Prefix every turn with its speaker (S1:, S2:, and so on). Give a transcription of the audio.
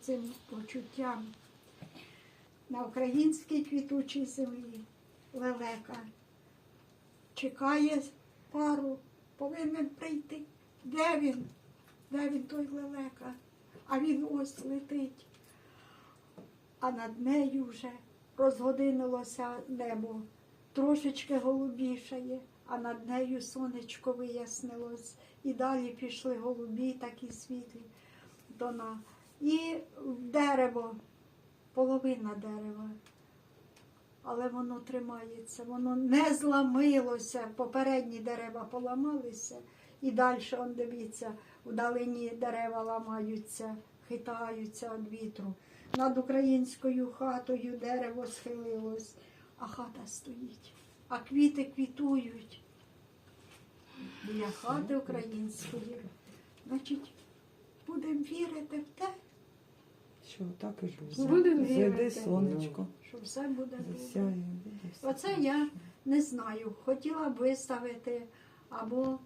S1: цим почуттям. На українській квітучій землі лелека чекає пару, повинен прийти. Де він? Де він той лелека? А він ось летить. А над нею вже розгодинилося небо, трошечки голубішає, а над нею сонечко вияснилось. І далі пішли голубі, такі світлі тона. І дерево, половина дерева. Але воно тримається, воно не зламилося. Попередні дерева поламалися, і далі, он дивіться, вдалині дерева ламаються, хитаються від вітру. Над українською хатою дерево схилилось, а хата стоїть, а квіти квітують. Біля хати української. Значить, будемо вірити в те,
S2: Що так і буде.
S1: Будемо
S2: Зайди
S1: вірити.
S2: сонечко,
S1: що все буде
S2: засяє. буде все.
S1: Оце я не знаю. Хотіла б виставити або